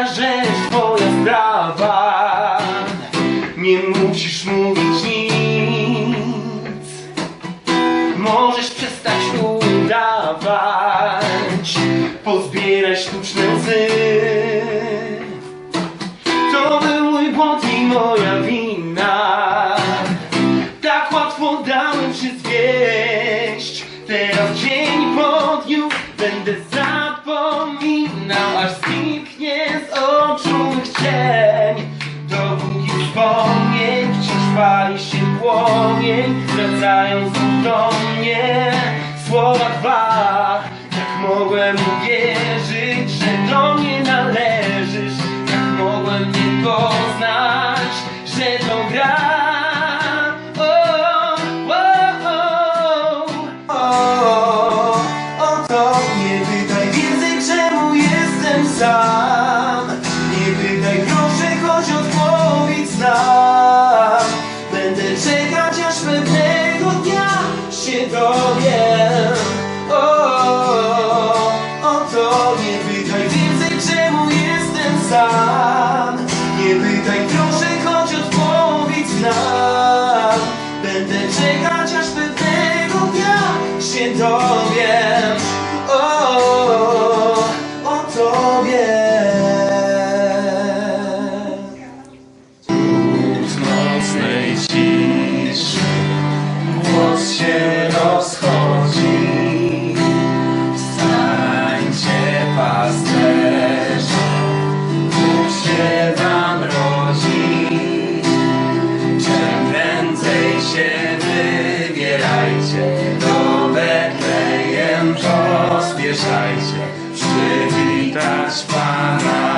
Moja rzecz, twoja sprawa. Nie musisz mówić nic. Możesz przestać udawać. Pozbieraj sztuczne łzy. To był mój błąd i moja wina. Tak łatwo dałem się zwieść Teraz dzień podniósł Będę pewnego dnia się dowiem. O, o to nie pytaj więcej czemu jestem sam. Nie pytaj Betlejem pospieszajcie, przywitać Pana